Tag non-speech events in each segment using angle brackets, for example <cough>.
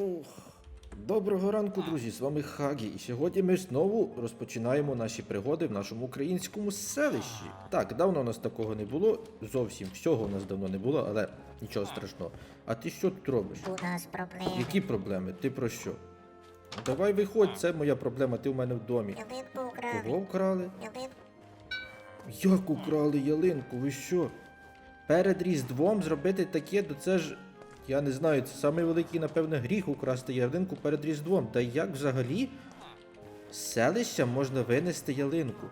Ох, доброго ранку, друзі! З вами Хагі. І сьогодні ми знову розпочинаємо наші пригоди в нашому українському селищі. Так, давно у нас такого не було. Зовсім всього у нас давно не було, але нічого страшного. А ти що тут робиш? У нас проблеми. Які проблеми? Ти про що? Давай виходь, це моя проблема, ти в мене в домі. Ялинку украли. Кого вкрали? Ялинку. Як украли ялинку? Ви що? Перед Різдвом зробити таке, то це ж. Я не знаю, це самий великий, напевне, гріх украсти ялинку перед Різдвом. Та як взагалі з селища можна винести ялинку?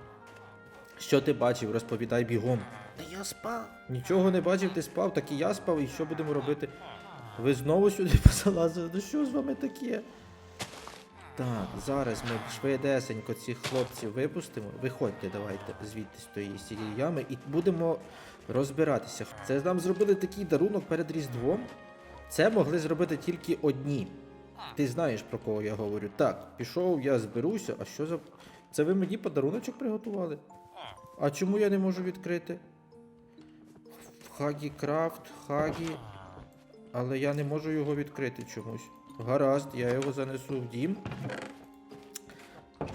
Що ти бачив, розповідай бігом. Та я спав. Нічого не бачив, ти спав, так і я спав, і що будемо робити? Ви знову сюди <laughs> позалазили? Ну що з вами таке? Так, зараз ми швидесенько цих хлопців випустимо. Виходьте, давайте звідти з тої цієї ями і будемо розбиратися. Це нам зробили такий дарунок перед Різдвом. Це могли зробити тільки одні. Ти знаєш про кого я говорю. Так, пішов, я зберуся. А що за. Це ви мені подаруночок приготували? А чому я не можу відкрити? Хагі Крафт, Хагі. Але я не можу його відкрити чомусь. Гаразд, я його занесу в дім.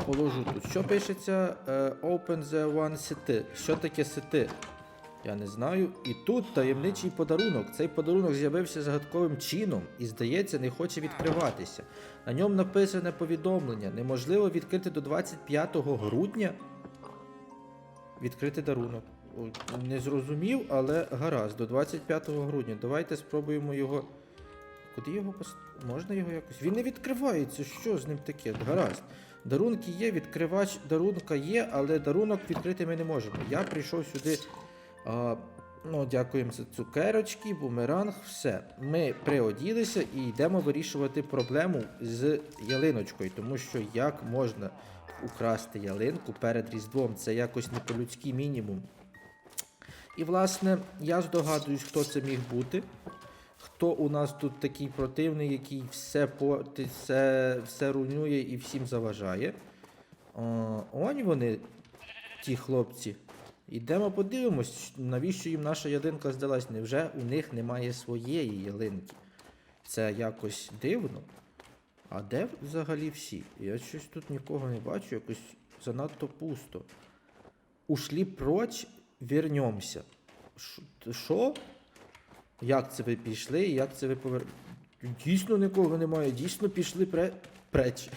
Положу тут. Що пишеться? Е, Open the one city. Що таке сети? Я не знаю. І тут таємничий подарунок. Цей подарунок з'явився загадковим чином і, здається, не хоче відкриватися. На ньому написане повідомлення. Неможливо відкрити до 25 грудня. Відкрити дарунок. Не зрозумів, але гаразд, до 25 грудня. Давайте спробуємо його. Куди його пос... Можна його якось? Він не відкривається. Що з ним таке? Гаразд. Дарунки є, відкривач дарунка є, але дарунок відкрити ми не можемо. Я прийшов сюди. А, ну, дякуємо за цукерочки, бумеранг, все. Ми приоділися і йдемо вирішувати проблему з ялиночкою, тому що як можна украсти ялинку перед Різдвом, це якось не по-людськи мінімум. І, власне, я здогадуюсь, хто це міг бути. Хто у нас тут такий противний, який все портить, все, все руйнує і всім заважає. О, Онь вони, ті хлопці. Ідемо подивимось, навіщо їм наша ялинка здалась. Невже у них немає своєї ялинки? Це якось дивно. А де взагалі всі? Я щось тут нікого не бачу, якось занадто пусто. Ушлі проч, вернемся. Що? Як це ви пішли і як це ви повер... Дійсно нікого немає, дійсно пішли пре... преч.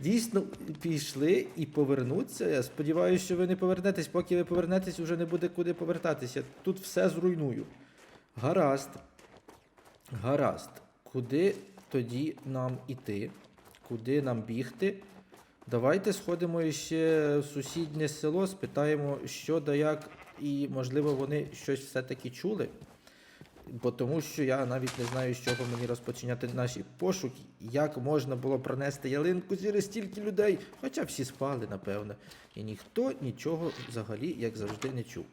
Дійсно пішли і повернуться. Я сподіваюся, що ви не повернетесь. Поки ви повернетесь, вже не буде куди повертатися. Тут все зруйную. Гаразд. Гаразд. Куди тоді нам іти? Куди нам бігти? Давайте сходимо ще в сусіднє село, спитаємо, що да як, і можливо вони щось все-таки чули. Бо тому що я навіть не знаю, з чого мені розпочиняти наші пошуки, як можна було пронести ялинку через стільки людей. Хоча всі спали, напевно. І ніхто нічого взагалі, як завжди, не чув.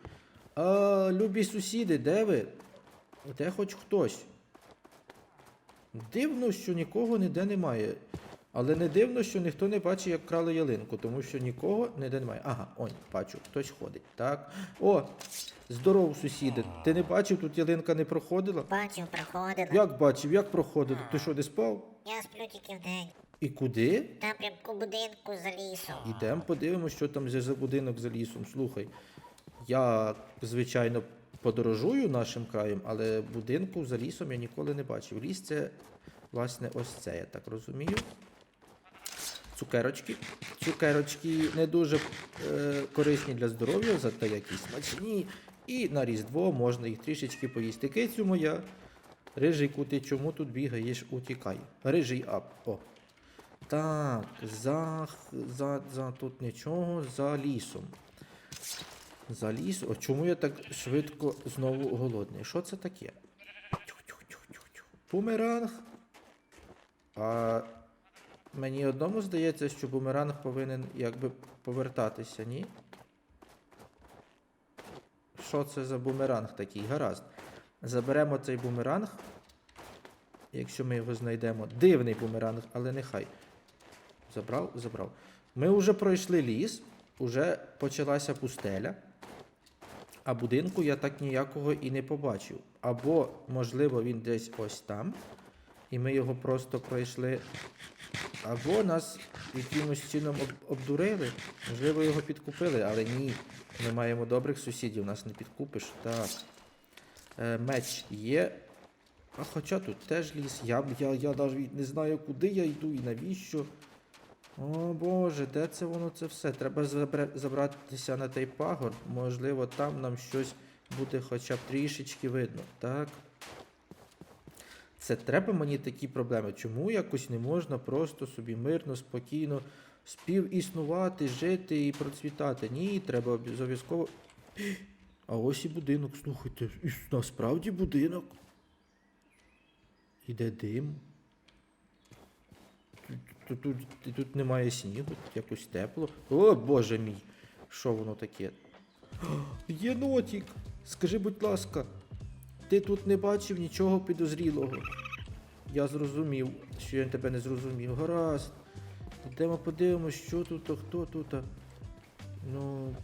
А, любі сусіди, де ви? Де хоч хтось? Дивно, що нікого ніде немає. Але не дивно, що ніхто не бачить, як крали ялинку, тому що нікого ніде немає. Ага, ой, бачу, хтось ходить. Так. О, здоров, сусіди. Ти не бачив, тут ялинка не проходила? Бачив, проходила. Як бачив, як проходила? Ти що, не спав? Я сплю тільки вдень. І куди? Там прямку будинку за лісом. Ідемо, подивимось, що там за будинок за лісом. Слухай, я, звичайно, подорожую нашим краєм, але будинку за лісом я ніколи не бачив. Ліс це, власне, ось це, я так розумію. Цукерочки. Цукерочки не дуже е, корисні для здоров'я, зате якісь смачні. І на Різдво можна їх трішечки поїсти. Кицю моя. Рижику, ти чому тут бігаєш? Утікай. Рижий ап. О. Так, за, за, за тут нічого, за лісом. За ліс. О, чому я так швидко знову голодний? Що це таке? Бумеранг. А мені одному здається, що бумеранг повинен якби повертатися, ні? Що це за бумеранг такий? Гаразд. Заберемо цей бумеранг. Якщо ми його знайдемо. Дивний бумеранг, але нехай. Забрав? Забрав. Ми вже пройшли ліс, уже почалася пустеля. А будинку я так ніякого і не побачив. Або, можливо, він десь ось там. і ми його просто пройшли. Або нас якимось чином обдурили, можливо, його підкупили, але ні. Ми маємо добрих сусідів, нас не підкупиш. Так. Е, меч є. А хоча тут теж ліс. Я, я, я навіть не знаю, куди я йду і навіщо. О Боже, де це воно це все? Треба забратися на той пагорб. Можливо, там нам щось буде хоча б трішечки видно. Так. Це треба мені такі проблеми. Чому якось не можна просто собі мирно, спокійно співіснувати, жити і процвітати? Ні, треба обов'язково. А ось і будинок, слухайте, і насправді будинок. Іде дим. Тут, тут, тут, тут немає снігу, тут якось тепло. О, боже мій! Що воно таке? Єнотік! Скажи, будь ласка, ти тут не бачив нічого підозрілого. Я зрозумів, що я тебе не зрозумів. Гаразд. Йдемо подивимось, що тут, а хто тут. Ну.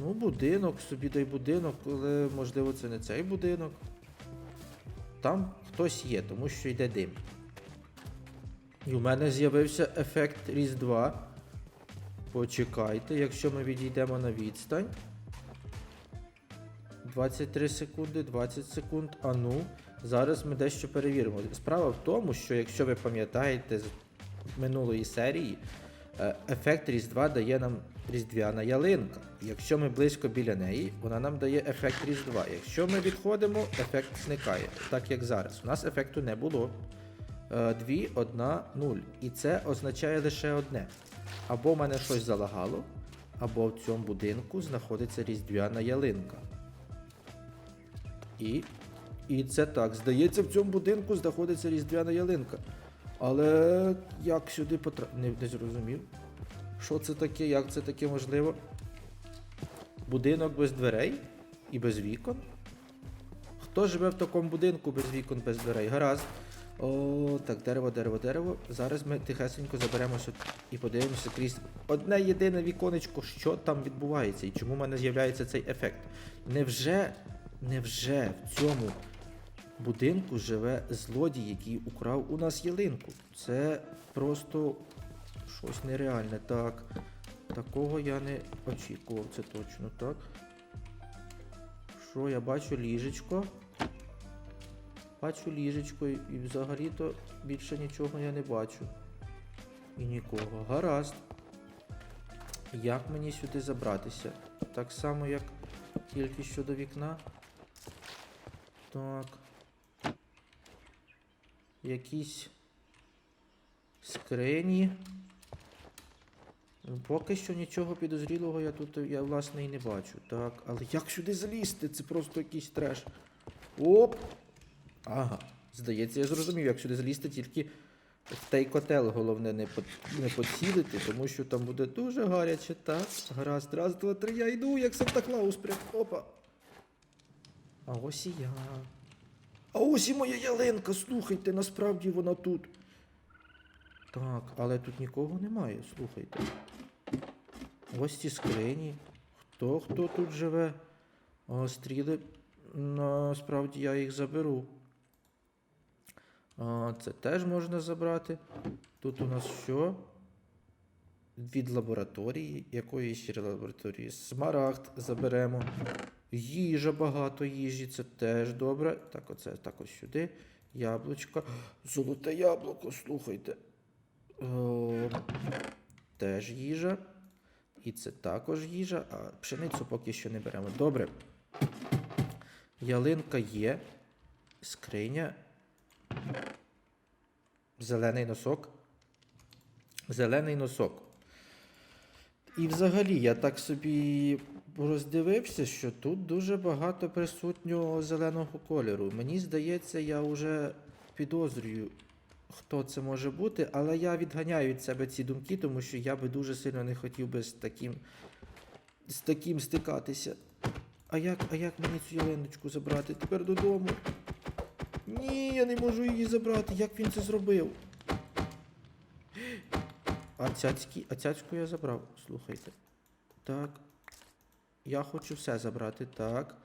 Ну, будинок, собі дай будинок, але можливо це не цей будинок. Там хтось є, тому що йде дим. І у мене з'явився ефект Різдва. Почекайте, якщо ми відійдемо на відстань. 23 секунди, 20 секунд. А ну, зараз ми дещо перевіримо. Справа в тому, що якщо ви пам'ятаєте з минулої серії, е, ефект Різдва дає нам різдвяна ялинка. Якщо ми близько біля неї, вона нам дає ефект Різдва. Якщо ми відходимо, ефект зникає. Так як зараз. У нас ефекту не було. 2, 1, 0. І це означає лише одне. Або в мене щось залагало, або в цьому будинку знаходиться різдвяна ялинка. І. І це так. Здається, в цьому будинку знаходиться різдвяна ялинка. Але як сюди потрапити? Не, не зрозумів. Що це таке? Як це таке можливо? Будинок без дверей і без вікон? Хто живе в такому будинку без вікон, без дверей? Гаразд. О, так, дерево, дерево, дерево. Зараз ми тихесенько заберемося і подивимося крізь одне єдине віконечко, що там відбувається і чому в мене з'являється цей ефект. Невже, невже в цьому будинку живе злодій, який украв у нас ялинку? Це просто щось нереальне. Так. Такого я не очікував, це точно, так. Що я бачу ліжечко? Бачу ліжечко і взагалі-то більше нічого я не бачу. І нікого. Гаразд. Як мені сюди забратися? Так само, як тільки що до вікна. Так. Якісь скрині. Ну, Поки що нічого підозрілого я тут я власне і не бачу. Так, але як сюди залізти? Це просто якийсь треш. Оп! Ага. Здається, я зрозумів, як сюди залізти, тільки в той котел головне не, по, не поцілити, тому що там буде дуже гаряче. Так, гаразд, раз, два, три, я йду, як Санта Клаус прям. Опа. А ось і я. А ось і моя ялинка, слухайте, насправді вона тут. Так, але тут нікого немає, слухайте. Ось ці скрині. Хто хто тут живе? О, стріли. Насправді я їх заберу. А, це теж можна забрати. Тут у нас що? Від лабораторії. Якої ще лабораторії? Смарагд заберемо. Їжа багато їжі, це теж добре. Так, оце так ось сюди. Яблучко. Золоте яблуко, слухайте. О, теж їжа. І це також їжа, а пшеницю поки що не беремо. Добре. Ялинка є. Скриня. Зелений носок. Зелений носок. І взагалі я так собі роздивився, що тут дуже багато присутнього зеленого кольору. Мені здається, я вже підозрюю, хто це може бути, але я відганяю від себе ці думки, тому що я би дуже сильно не хотів би з таким, з таким стикатися. А як, а як мені цю ялиночку забрати тепер додому? Ні, я не можу її забрати. Як він це зробив? А цяцьку я забрав, слухайте. Так. Я хочу все забрати. Так.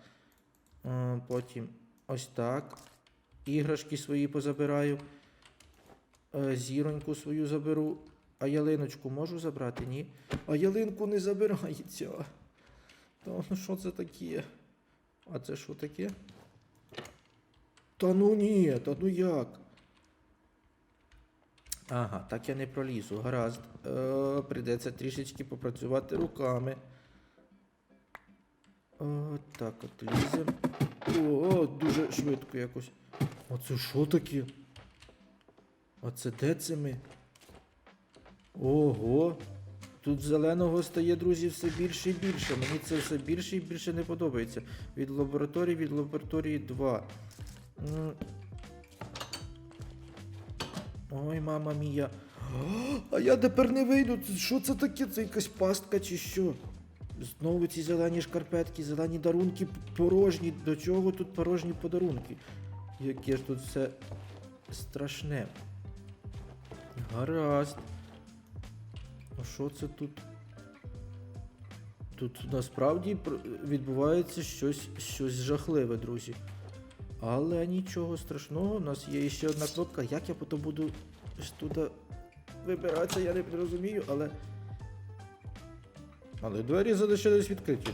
Е, Потім ось так. іграшки свої позабираю. Е, Зіроньку свою заберу. А ялиночку можу забрати? Ні. А ялинку не забирається. Та ну що це таке? А це що таке? Та ну ні, та ну як? Ага, так я не пролізу. Гаразд. Е, прийдеться трішечки попрацювати руками. О, так от лізем. О, дуже швидко якось. Оце що таке? А це де це ми? Ого. Тут зеленого стає, друзі, все більше і більше. Мені це все більше і більше не подобається. Від лабораторії від лабораторії 2. Ой, мама мія. А я тепер не вийду. Що це таке? Це якась пастка чи що? Знову ці зелені шкарпетки, зелені дарунки порожні. До чого тут порожні подарунки? Яке ж тут все страшне. Гаразд. А що це тут? Тут насправді відбувається щось, щось жахливе, друзі. Але нічого страшного, у нас є ще одна кнопка. Як я потім буду туди вибиратися, я не розумію, але. Але двері залишились відкриті.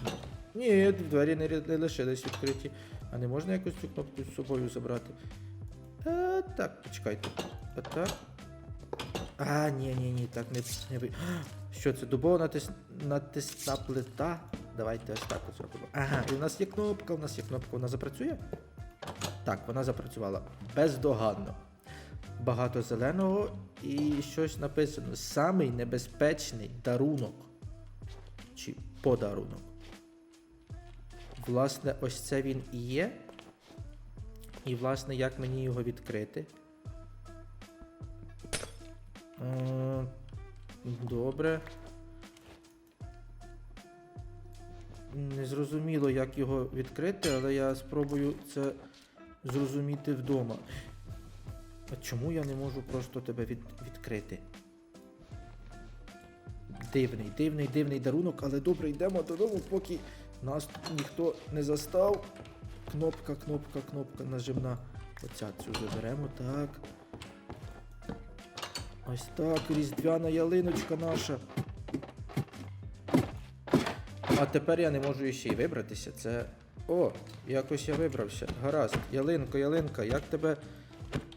Ні, двері не, лишились відкриті. А не можна якось цю кнопку з собою забрати? Е, так, почекайте. А так. А, ні, ні, ні, так не, не. <gasps> Що це? Дубова натис... натисна плита. Давайте ось так зробимо. Ага, і у нас є кнопка, у нас є кнопка, вона запрацює? Так, вона запрацювала бездоганно. Багато зеленого і щось написано. Самий небезпечний дарунок. Чи подарунок. Власне, ось це він і є. І, власне, як мені його відкрити? Е, Добре. Не зрозуміло, як його відкрити, але я спробую це зрозуміти вдома. А чому я не можу просто тебе від, відкрити? Дивний, дивний, дивний дарунок, але добре, йдемо додому, поки нас ніхто не застав. Кнопка, кнопка, кнопка нажимна. Оця цю заберемо, так. Ось так, різдвяна ялиночка наша. А тепер я не можу ще й вибратися. Це. О, якось я вибрався. Гаразд, ялинко, ялинка, як тебе.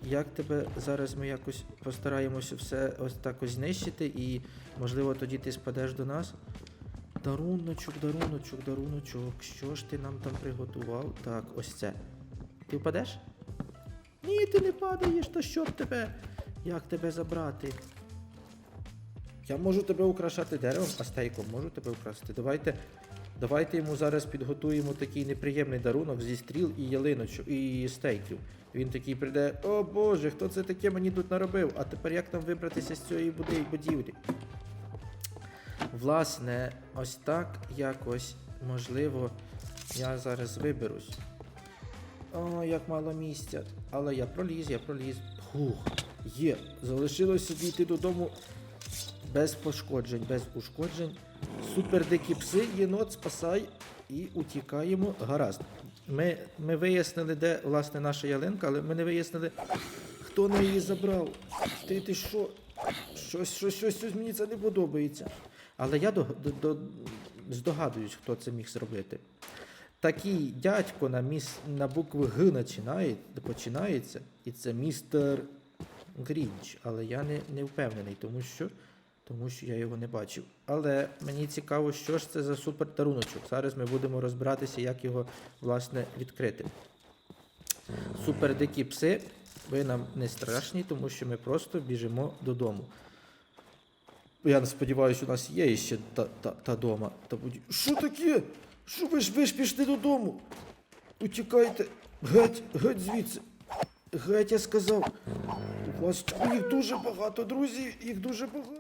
Як тебе зараз ми якось постараємося все ось так ось знищити і, можливо, тоді ти спадеш до нас? Даруночок, даруночок, даруночок. Що ж ти нам там приготував? Так, ось це. Ти впадеш? Ні, ти не падаєш, то що б тебе? Як тебе забрати? Я можу тебе украшати деревом, а стейком можу тебе украсти. Давайте, давайте йому зараз підготуємо такий неприємний дарунок зі стріл і ялиночок, і стейків. Він такий прийде: О Боже, хто це таке мені тут наробив? А тепер як нам вибратися з цієї будівлі? Власне, ось так якось, можливо, я зараз виберусь. О, як мало місця. Але я проліз, я проліз. Хух, є. Залишилося дійти додому без пошкоджень, без ушкоджень. Супер дикі пси, єнот, спасай і утікаємо. Гаразд. Ми, ми вияснили, де власне наша ялинка, але ми не вияснили, хто на її забрав. Ти ти що? Щось, щось, щось, щось мені це не подобається. Але я до, до, до, здогадуюсь, хто це міг зробити. Такий дядько на, міс, на букву Г починає, починається, і це містер Грінч. Але я не, не впевнений, тому що, тому що я його не бачив. Але мені цікаво, що ж це за супер даруночок. Зараз ми будемо розбиратися, як його власне відкрити. Супер дикі пси, ви нам не страшні, тому що ми просто біжимо додому. Я сподіваюся, у нас є ще та, та, та дома. Та будь... Що таке? Що ви ж ви ж пішли додому? Утікайте. Геть, геть звідси. Геть, я сказав. У вас їх дуже багато, друзі, їх дуже багато.